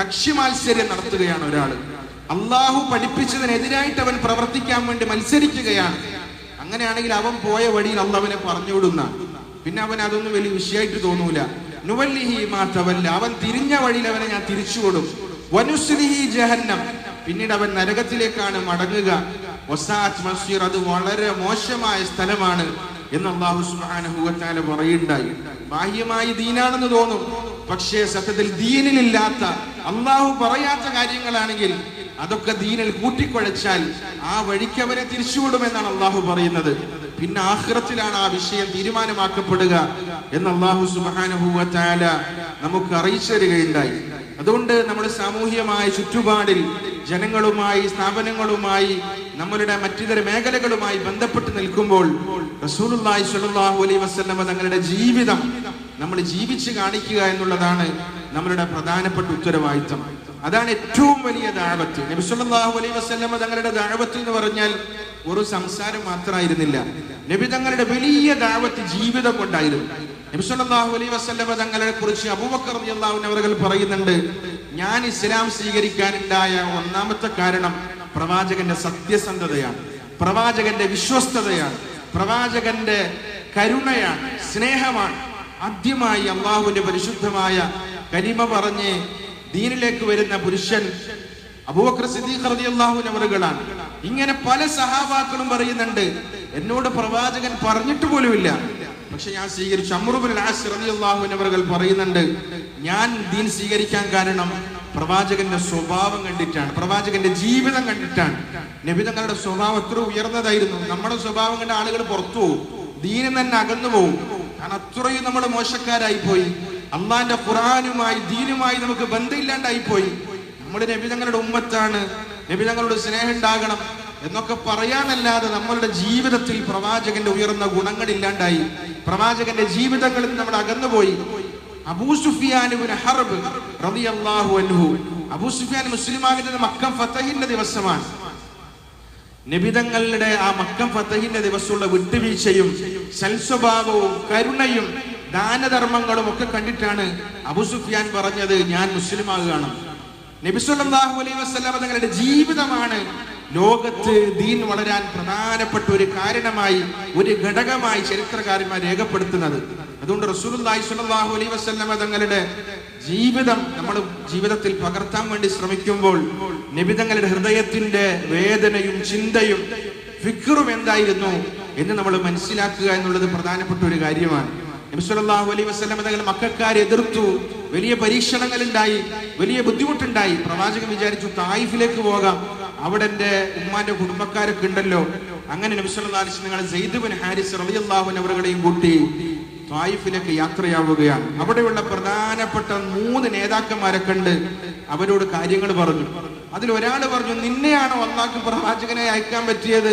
കക്ഷി നടത്തുകയാണ് ഒരാൾ. അള്ളാഹു പഠിപ്പിച്ചതിനെതിരായിട്ട് അവൻ പ്രവർത്തിക്കാൻ വേണ്ടി മത്സരിക്കുകയാണ്. അങ്ങനെയാണെങ്കിൽ അവൻ പോയ വഴിയിൽ അള്ളവനെ പറഞ്ഞുവിടുന്ന. പിന്നെ അവൻ അതൊന്നും വലിയ വിഷയമായിട്ട് തോന്നൂല. നുവല്ലിഹി മാത്തവല്ല അവൻ തിരിഞ്ഞ വഴിയിൽ അവനെ ഞാൻ തിരിച്ചുകൊടും വനുസ്ലിഹി ജഹന്നം. പിന്നീട് അവൻ നരകത്തിലേക്കാണ് മടങ്ങുക. അത് വളരെ മോശമായ സ്ഥലമാണ് എന്ന് അള്ളാഹു സുബ്ഹാനഹു വതആല പറയുണ്ടായി. ബാഹ്യമായി ദീനാണെന്ന് തോന്നും. പക്ഷേ സത്യത്തിൽ ദീനിലില്ലാത്ത അള്ളാഹു പറയാത്ത കാര്യങ്ങളാണെങ്കിൽ അതൊക്കെ ദീനിൽ കൂട്ടിക്കുഴച്ചാൽ ആ വഴിക്ക് അവരെ തിരിച്ചുവിടുമെന്നാണ് അള്ളാഹു പറയുന്നത്. പിന്നെ ആഹ്റത്തിലാണ് ആ വിഷയം തീരുമാനമാക്കപ്പെടുക എന്ന് അള്ളാഹു സുബ്ഹാനഹു വതആല നമുക്ക് അറിയിച്ചു തരികയുണ്ടായി. അതുകൊണ്ട് നമ്മുടെ സാമൂഹ്യമായ ചുറ്റുപാടിൽ ജനങ്ങളുമായി സ്ഥാപനങ്ങളുമായി നമ്മളുടെ മറ്റിതര മേഖലകളുമായി ബന്ധപ്പെട്ട് നിൽക്കുമ്പോൾ റസൂലുള്ളാഹി സ്വല്ലല്ലാഹു അലൈഹി വസല്ലമ തങ്ങളുടെ ജീവിതം നമ്മൾ ജീവിച്ച് കാണിക്കുക എന്നുള്ളതാണ് നമ്മളുടെ പ്രധാനപ്പെട്ട ഉത്തരവാദിത്തം. അതാണ് ഏറ്റവും വലിയ ദാഴവത്ത് നബിസ്വല്ലാഹു അലൈ വസ്ലമ തങ്ങളുടെ ദാഴവത്ത് എന്ന് പറഞ്ഞാൽ ഒരു സംസാരം മാത്രമായിരുന്നില്ല. നബി തങ്ങളുടെ വലിയ ദാഴവത്ത് ജീവിതം കൊണ്ടായിരുന്നു. നബിസ്വല്ലാഹു അലൈ വസ്ലമ തങ്ങളെ കുറിച്ച് അബൂബക്കർ അവർ പറയുന്നുണ്ട് ഞാൻ ഇസ്ലാം സ്വീകരിക്കാനുണ്ടായ ഒന്നാമത്തെ കാരണം പ്രവാചകന്റെ സത്യസന്ധതയാണ് പ്രവാചകന്റെ വിശ്വസ്തതയാണ് പ്രവാചകന്റെ കരുണയാണ് സ്നേഹമാണ്. ആദ്യമായി അള്ളാഹുവിന്റെ പരിശുദ്ധമായ കരിമ പറഞ്ഞ് ദീനിലേക്ക് വരുന്ന പുരുഷൻ അബൂബക്കർ സിദ്ദീഖ് റളിയല്ലാഹു അൻഹുകളാണ് ഇങ്ങനെ പല സഹാബാക്കളും പറയുന്നുണ്ട്. എന്നോട് പ്രവാചകൻ പറഞ്ഞിട്ട് പോലുമില്ല. പക്ഷെ ഞാൻ സ്വീകരിച്ചു. അമ്രുബുൽ ആസ് റളിയല്ലാഹു പറയുന്നുണ്ട് ഞാൻ ദീൻ സ്വീകരിക്കാൻ കാരണം പ്രവാചകന്റെ സ്വഭാവം കണ്ടിട്ടാണ്. പ്രവാചകന്റെ ജീവിതം കണ്ടിട്ടാണ്. നബി തങ്ങളുടെ സ്വഭാവം എത്ര ഉയർന്നതായിരുന്നു. നമ്മുടെ സ്വഭാവം കണ്ട ആളുകൾ പുറത്തു പോകും. ദീനം തന്നെ അകന്നു പോകും. കാരണം അത്രയും നമ്മൾ മോശക്കാരായി പോയി. അള്ളാന്റെ ഖുറാനുമായി ദീനുമായി നമുക്ക് ബന്ധമില്ലാണ്ടായി പോയി നമ്മുടെ നബി തങ്ങളുടെ ഉമ്മത്താണ്. നബി തങ്ങളുടെ സ്നേഹം ഉണ്ടാകണം എന്നൊക്കെ പറയാനല്ലാതെ നമ്മളുടെ ജീവിതത്തിൽ പ്രവാചകന്റെ ഉയർന്ന ഗുണങ്ങൾ ഇല്ലാണ്ടായി പ്രവാചകന്റെ ജീവിതങ്ങളിൽ നമ്മൾ അകന്നുപോയി. അബൂ സുഫിയാൻ ഇബ്നു ഹർബ് റളിയല്ലാഹു അൻഹു. അബൂ സുഫിയാൻ മുസ്ലിമാകിന്റെ മക്കം ഫതഹിന്റെ ദിവസമാണ്. നിബിതങ്ങളുടെ ആ മക്കം ഫതഹിന്റെ ദിവസമുള്ള വിട്ടുവീഴ്ചയും സൽസ്വഭാവവും കരുണയും ദാനധർമ്മങ്ങളും ഒക്കെ കണ്ടിട്ടാണ് അബു സുഫിയാൻ പറഞ്ഞത് ഞാൻ മുസ്ലിമാകുകയാണ്. നബി സല്ലല്ലാഹു അലൈഹി വസ്ലാം തങ്ങളുടെ ജീവിതമാണ് ലോകത്ത് ദീൻ വളരാൻ പ്രധാനപ്പെട്ട ഒരു കാരണമായി ഒരു ഘടകമായി ചരിത്രകാരന്മാർ രേഖപ്പെടുത്തുന്നത്. അതുകൊണ്ട് റസൂലുള്ളാഹി സ്വല്ലല്ലാഹു അലൈഹി വസല്ലം തങ്ങളുടെ ജീവിതം നമ്മൾ ജീവിതത്തിൽ പകർത്താൻ വേണ്ടി ശ്രമിക്കുമ്പോൾ നബി തങ്ങളുടെ ഹൃദയത്തിന്റെ വേദനയും ചിന്തയും ഫിക്റും എന്തായിരുന്നു എന്ന് നമ്മൾ മനസ്സിലാക്കുക എന്നുള്ളത് പ്രധാനപ്പെട്ട ഒരു കാര്യമാണ്. നബിസ്വല്ലാഹു അലൈ വസ്ലം തങ്ങൾ മക്കാരെ എതിർത്തു. വലിയ പരീക്ഷണങ്ങൾ ഉണ്ടായി വലിയ ബുദ്ധിമുട്ടുണ്ടായി. പ്രവാചകൻ വിചാരിച്ചു തായിഫിലേക്ക് പോകാം. അവിടെ എന്റെ ഉമ്മാന്റെ കുടുംബക്കാരൊക്കെ ഉണ്ടല്ലോ. അങ്ങനെ നബിസ്വല്ലാ അലിസ് നിങ്ങൾ സെയ്ദുബിൻ ഹാരിസ് റളിയല്ലാഹു അവരുടെയും കൂട്ടി തായിഫിലേക്ക് യാത്രയാവുകയാണ്. അവിടെയുള്ള പ്രധാനപ്പെട്ട മൂന്ന് നേതാക്കന്മാരെ കണ്ട് അവരോട് കാര്യങ്ങൾ പറഞ്ഞു. അതിൽ ഒരാൾ പറഞ്ഞു നിന്നെയാണോ അള്ളാഹ്ക്ക് പ്രവാചകനെ അയക്കാൻ പറ്റിയത്?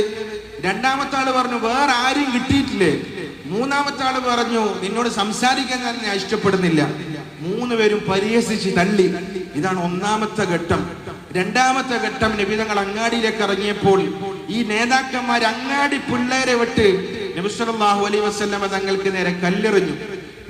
രണ്ടാമത്തെ ആൾ പറഞ്ഞു വേറെ ആരും കിട്ടിയിട്ടില്ലേ? മൂന്നാമത്തെ ആൾ പറഞ്ഞു നിന്നോട് സംസാരിക്കാൻ ഞാൻ ഇഷ്ടപ്പെടുന്നില്ല. മൂന്ന് പേരും പരിഹസിച്ച് തള്ളി. ഇതാണ് ഒന്നാമത്തെ ഘട്ടം. രണ്ടാമത്തെ ഘട്ടം നബിതങ്ങൾ അങ്ങാടിയിലേക്ക് ഇറങ്ങിയപ്പോൾ ഈ നേതാക്കന്മാർ അങ്ങാടി പിള്ളേരെ വിട്ട് നബിസ്വല്ലാഹു അലൈ വസ്ലമ തങ്ങൾക്ക് നേരെ കല്ലെറിഞ്ഞു.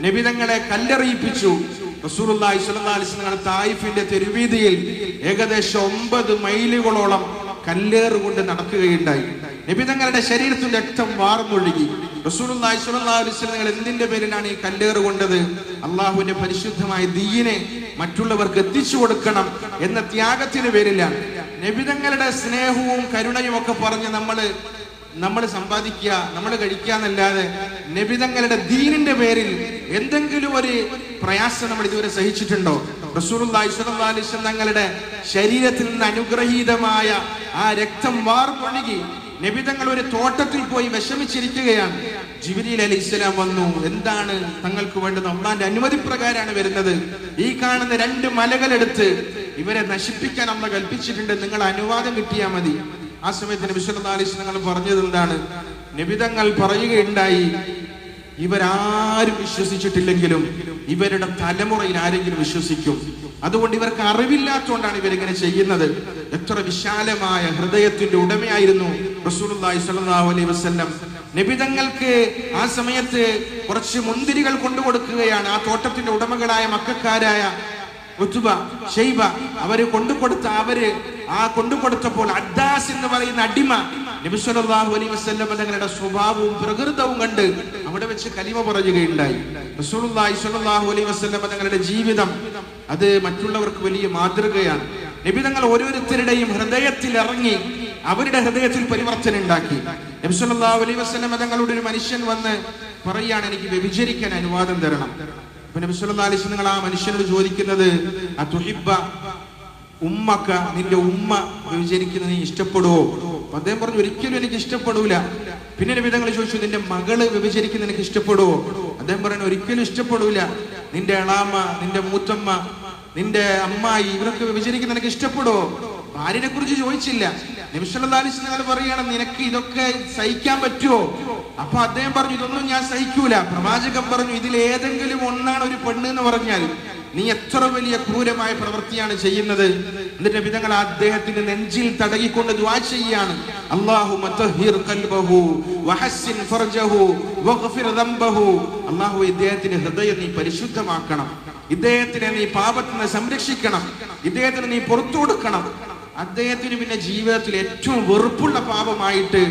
നബിതങ്ങളെ കല്ലെറിയിപ്പിച്ചു. അലൈഹി വസല്ലം തായിഫിന്റെ തെരുവീതിയിൽ ഏകദേശം ഒമ്പത് മൈലുകളോളം കല്ലേറുകൊണ്ട് നടക്കുകയുണ്ടായി. നബിതങ്ങളുടെ ശരീരത്തിൽ രക്തം വാർന്നൊഴുകി റസൂലുള്ളാഹി അലൈഹി വസല്ലം നിങ്ങൾ എന്തിന്റെ പേരിലാണ് ഈ കല്ലേറ് കൊണ്ടത്? അള്ളാഹുവിന്റെ പരിശുദ്ധമായ ദീനെ മറ്റുള്ളവർക്ക് എത്തിച്ചു കൊടുക്കണം എന്ന ത്യാഗത്തിന് പേരിലാണ്. നബിതങ്ങളുടെ സ്നേഹവും കരുണയും ഒക്കെ പറഞ്ഞ് നമ്മൾ നമ്മൾ സമ്പാദിക്കുക നമ്മൾ കഴിക്കുക എന്നല്ലാതെ നബിതങ്ങളുടെ ദീനിന്റെ പേരിൽ എന്തെങ്കിലും ഒരു പ്രയാസം നമ്മൾ ഇതുവരെ സഹിച്ചിട്ടുണ്ടോ? വസല്ലം തങ്ങളുടെ ശരീരത്തിൽ നിന്ന് അനുഗ്രഹീതമായ ആ രക്തം വാർപ്പൊഴുകി നബിതങ്ങൾ ഒരു തോട്ടത്തിൽ പോയി വിഷമിച്ചിരിക്കുകയാണ്. ജിബിരിയിൽ അലി ഇസ്ലാം വന്നു എന്താണ് തങ്ങൾക്ക് വേണ്ടത്? അള്ളാന്റെ അനുമതി പ്രകാരമാണ് വരുന്നത്. ഈ കാണുന്ന രണ്ട് മലകളെടുത്ത് ഇവരെ നശിപ്പിക്കാൻ അമ്മ കൽപ്പിച്ചിട്ടുണ്ട്. നിങ്ങൾ അനുവാദം കിട്ടിയാൽ മതി. ആ സമയത്ത് നബി അലൈഹി തങ്ങൾ പറഞ്ഞത് എന്താണ്? നിബിതങ്ങൾ പറയുകയുണ്ടായി ഇവരാരും വിശ്വസിച്ചിട്ടില്ലെങ്കിലും ഇവരുടെ തലമുറയിൽ ആരെങ്കിലും വിശ്വസിക്കും. അതുകൊണ്ട് ഇവർക്ക് അറിവില്ലാത്തതുകൊണ്ടാണ് ഇവരിങ്ങനെ ചെയ്യുന്നത്. എത്ര വിശാലമായ ഹൃദയത്തിന്റെ ഉടമയായിരുന്നു. റസൂലുള്ളാഹി അലൈഹി വസല്ലം. നബിതങ്ങൾക്ക് ആ സമയത്ത് കുറച്ച് മുന്തിരികൾ കൊണ്ടുകൊടുക്കുകയാണ് ആ തോട്ടത്തിന്റെ ഉടമകളായ മക്കാരായ ഉത്തുബ ഷെയ്ബ അവർ കൊണ്ടുകൊടുത്ത അവർ ആ കൊണ്ടുകൊടുത്തപ്പോൾ അഡ്ദാസ് എന്ന് പറയുന്ന അടിമ നബിസ്വല്ലാഹു അലൈഹി വസല്ലം തങ്ങളുടെ സ്വഭാവവും പ്രകൃതവും കണ്ട് അവിടെ വെച്ച് കലിമ പറയുകയുണ്ടായി. റസൂലുള്ളാഹി സ്വല്ലല്ലാഹു അലൈഹി വസല്ലം തങ്ങളുടെ ജീവിതം അത് മറ്റുള്ളവർക്ക് വലിയ മാതൃകയാണ്. നബി തങ്ങൾ ഓരോരുത്തരുടെയും ഹൃദയത്തിൽ ഇറങ്ങി അവരുടെ ഹൃദയത്തിൽ പരിവർത്തനം ഉണ്ടാക്കി. നബി സല്ലല്ലാഹു അലൈഹി വസല്ലം തങ്ങളുടെ ഒരു മനുഷ്യൻ വന്ന് പറയാണ് എനിക്ക് വ്യഭിചരിക്കാൻ അനുവാദം തരണം. അപ്പൊ നബി അലൈസ് നിങ്ങൾ ആ മനുഷ്യനോട് ചോദിക്കുന്നത് ഉമ്മക്ക നിന്റെ ഉമ്മ വ്യഭിചരിക്കുന്നത് നീ ഇഷ്ടപ്പെടുവോ? അദ്ദേഹം പറഞ്ഞു ഒരിക്കലും എനിക്ക് ഇഷ്ടപ്പെടൂല. പിന്നെ നബി തങ്ങൾ ചോദിച്ചു നിന്റെ മകൾ വിഭജിക്കുന്ന എനിക്ക് ഇഷ്ടപ്പെടുവോ? അദ്ദേഹം പറഞ്ഞു ഒരിക്കലും ഇഷ്ടപ്പെടൂല. നിന്റെ എളാമ നിന്റെ മൂത്തമ്മ നിന്റെ അമ്മായി ഇവരൊക്കെ വിഭജിക്കുന്ന എനിക്ക് ഇഷ്ടപ്പെടുവോ? ഭാര്യനെ കുറിച്ച് ചോദിച്ചില്ല. നിമിഷങ്ങൾ പറയണം നിനക്ക് ഇതൊക്കെ സഹിക്കാൻ പറ്റുമോ? അപ്പൊ അദ്ദേഹം പറഞ്ഞു ഇതൊന്നും ഞാൻ സഹിക്കൂല. പ്രവാചകൻ പറഞ്ഞു ഇതിൽ ഏതെങ്കിലും ഒന്നാണ് ഒരു പെണ്ണ് എന്ന് പറഞ്ഞാൽ നീ എത്ര വലിയ ക്രൂരമായ പ്രവൃത്തിയാണ് ചെയ്യുന്നത്. എന്നിട്ട് വിധങ്ങൾ അദ്ദേഹത്തിന്റെ നെഞ്ചിൽ തടകിക്കൊണ്ട് ദ്വാ ചെയ്യാണ് ദംബഹു. അല്ലാഹു ഇദ്ദേഹത്തിന്റെ ഹൃദയം നീ പരിശുദ്ധമാക്കണം. ഇദ്ദേഹത്തിനെ നീ പാപത്തിനെ സംരക്ഷിക്കണം. ഇദ്ദേഹത്തിന് നീ പുറത്തു കൊടുക്കണം. അദ്ദേഹത്തിന് പിന്നെ ജീവിതത്തിൽ ഏറ്റവും വെറുപ്പുള്ള പാപമായിട്ട്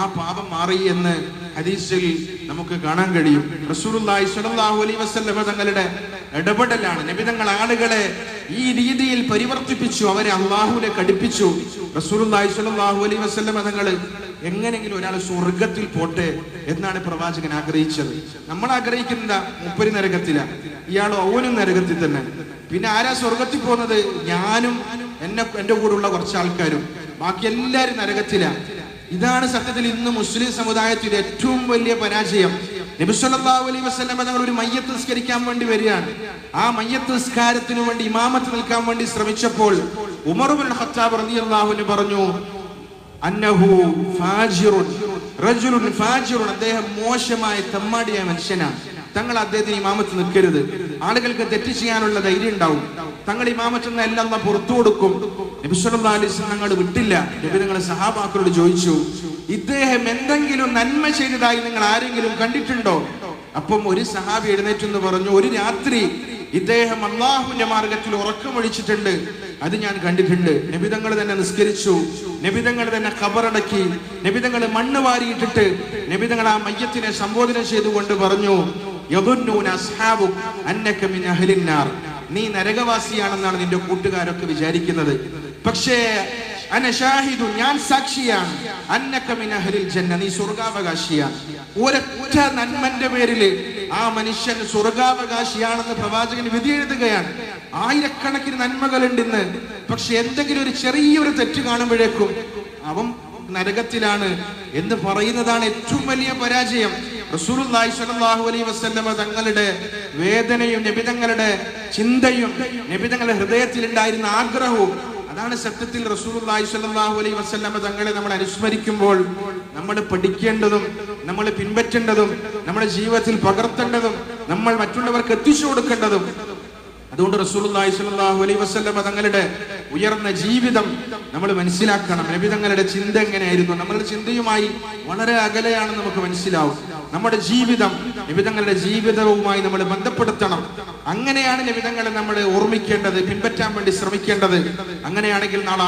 ആ പാപം മാറി എന്ന് ഹദീസിൽ നമുക്ക് കാണാൻ കഴിയും. റസൂലുള്ളാഹി സ്വല്ലല്ലാഹു അലൈഹി വസല്ലം തങ്ങളുടെ ഇടപെടലാണ്. നബിതങ്ങൾ ആളുകളെ ഈ രീതിയിൽ പരിവർത്തിപ്പിച്ചു. അവരെ അള്ളാഹുവിനെ കടിപ്പിച്ചു റസൂലുള്ളാഹി സ്വല്ലല്ലാഹു അലൈഹി വസല്ലം തങ്ങൾ എങ്ങനെങ്കിലും ഒരാൾ സ്വർഗത്തിൽ പോട്ടെ എന്നാണ് പ്രവാചകൻ ആഗ്രഹിച്ചത്. നമ്മൾ ആഗ്രഹിക്കുന്നത് മുപ്പരി നരകത്തില. ഇയാൾ ഓനും നരകത്തിൽ തന്നെ. പിന്നെ ആരാ സ്വർഗത്തിൽ പോകുന്നത്? ഞാനും എന്നെ എന്റെ കൂടെയുള്ള കുറച്ച് ആൾക്കാരും ബാക്കി എല്ലാരും നരകത്തില. ഇതാണ് സത്യത്തിൽ ഇന്ന് മുസ്ലിം സമുദായത്തിന്റെ ഏറ്റവും വലിയ പരാജയം. നബിസ്വല്ലാഹു അലൈഹി വസല്ലം തങ്ങൾ ഒരു മയ്യത്ത് നിസ്കരിക്കാൻ വേണ്ടി വരികയാണ്. ആ മയ്യത്ത് നിസ്കാരത്തിന് വേണ്ടി ഇമാമത്ത് നിൽക്കാൻ വേണ്ടി ശ്രമിച്ചപ്പോൾ ഉമറുബുൽ ഖത്താബ് റളിയല്ലാഹു പറഞ്ഞു അന്നഹു ഫാജിറുൻ അദ്ദേഹം മോശമായ തമ്മാടിയ മനുഷ്യനാണ്. തങ്ങൾ അദ്ദേഹത്തിന് ഇമാമത്ത് നിൽക്കരുത്. ആളുകൾക്ക് തെറ്റ് ചെയ്യാനുള്ള ധൈര്യം ഉണ്ടാവും. തങ്ങൾ ഇമാമത്ത് നിന്ന് എല്ലാം നാം പുറത്തു കൊടുക്കും. നബി സല്ലല്ലാഹു അലൈഹി വസല്ലം വിട്ടില്ല. നബി നിങ്ങൾ സഹാബാക്കളോട് ചോദിച്ചു ഇദ്ദേഹം എന്തെങ്കിലും നന്മ ചെയ്തതായി നിങ്ങൾ ആരെങ്കിലും കണ്ടിട്ടുണ്ടോ? അപ്പം ഒരു സഹാബി എഴുന്നേറ്റെന്ന് പറഞ്ഞു ഒരു രാത്രി ഇദ്ദേഹം അള്ളാഹുവിന്റെ മാർഗത്തിൽ ഉറക്കമൊഴിച്ചിട്ടുണ്ട്. അത് ഞാൻ കണ്ടിട്ടുണ്ട്. നബിതങ്ങൾ തന്നെ നിസ്കരിച്ചു. നബിതങ്ങൾ തന്നെ ഖബറടക്കി. നബിതങ്ങൾ മണ്ണ് വാരിയിട്ടിട്ട് നബിതങ്ങൾ ആ മയ്യത്തിനെ സംബോധന ചെയ്തുകൊണ്ട് പറഞ്ഞു യദുന്നൂന അസ്ഹാബു അന്നക മിൻ അഹ്ലിന്നാർ. നീ നരകവാസിയാണെന്നാണ് നിന്റെ കൂട്ടുകാരൊക്കെ വിചാരിക്കുന്നത്. പക്ഷേ അന ഷാഹിദു ഞാൻ സാക്ഷിയാണ്. അന്നക മിൻ അഹ്ലിൽ ജന്ന നീ സ്വർഗാവകാശിയാണ്. ഒരൊറ്റ നന്മന്റെ പേരിൽ ആ മനുഷ്യൻ സ്വർഗാവകാശിയാണെന്ന് പ്രവാചകൻ വിധി എഴുതുകയാണ്. ആയിരക്കണക്കിന് നന്മകളുണ്ടെന്ന് പക്ഷെ എന്തെങ്കിലും ഒരു ചെറിയൊരു തെറ്റ് കാണുമ്പോഴേക്കും അവൻ നരകത്തിലാണ് എന്ന് പറയുന്നതാണ് ഏറ്റവും വലിയ പരാജയം. സ്വല്ലല്ലാഹു അലൈഹി തങ്ങളുടെ വേദനയും നബിതങ്ങളുടെ ചിന്തയും നബിതങ്ങളുടെ ഹൃദയത്തിൽ ഉണ്ടായിരുന്ന ആഗ്രഹവും അതാണ് സത്യത്തിൽ റസൂലുള്ളാഹി സ്വല്ലല്ലാഹു അലൈഹി വസല്ലമ തങ്ങളെ നമ്മൾ അനുസ്മരിക്കുമ്പോൾ നമ്മൾ പഠിക്കേണ്ടതും നമ്മൾ പിൻപറ്റേണ്ടതും നമ്മുടെ ജീവിതത്തിൽ പകർത്തേണ്ടതും നമ്മൾ മറ്റുള്ളവർക്ക് എത്തിച്ചു കൊടുക്കേണ്ടതും. അതുകൊണ്ട് റസൂലുള്ളാഹി സ്വല്ലല്ലാഹു അലൈഹി വസല്ലമ തങ്ങളുടെ ഉയർന്ന ജീവിതം നമ്മൾ മനസ്സിലാക്കണം. നബി തങ്ങളുടെ ചിന്ത എങ്ങനെയായിരുന്നു? നമ്മളുടെ ചിന്തയുമായി വളരെ അകലെയാണ് നമുക്ക് മനസ്സിലാവും. നമ്മുടെ ജീവിതം നിബിതങ്ങളുടെ ജീവിതവുമായി നമ്മൾ ബന്ധപ്പെടുത്തണം. അങ്ങനെയാണ് നിബിതങ്ങളെ നമ്മൾ ഓർമ്മിക്കേണ്ടത് പിൻപറ്റാൻ വേണ്ടി ശ്രമിക്കേണ്ടത്. അങ്ങനെയാണെങ്കിൽ നാളെ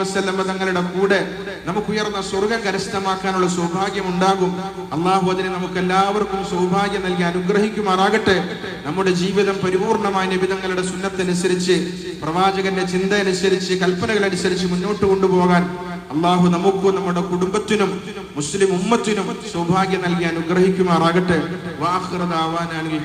വസല്ലം തങ്ങളുടെ കൂടെ നമുക്ക് ഉയർന്ന സ്വർഗം കരസ്ഥമാക്കാനുള്ള സൗഭാഗ്യം ഉണ്ടാകും അള്ളാഹു അതിനെ നമുക്ക് എല്ലാവർക്കും സൗഭാഗ്യം നൽകി അനുഗ്രഹിക്കുമാറാകട്ടെ. നമ്മുടെ ജീവിതം പരിപൂർണമായ നിബിതങ്ങളുടെ സുന്നത്തനുസരിച്ച് പ്രവാചകന്റെ ചിന്ത അനുസരിച്ച് കൽപ്പനകൾ അനുസരിച്ച് മുന്നോട്ട് കൊണ്ടുപോകാൻ അള്ളാഹു നമുക്കും നമ്മുടെ കുടുംബത്തിനും മുസ്ലിം ഉമ്മത്തിനും സൗഭാഗ്യം നൽകി അനുഗ്രഹിക്കുമാറാകട്ടെ. വാഹൃദാവാനാണെങ്കിൽ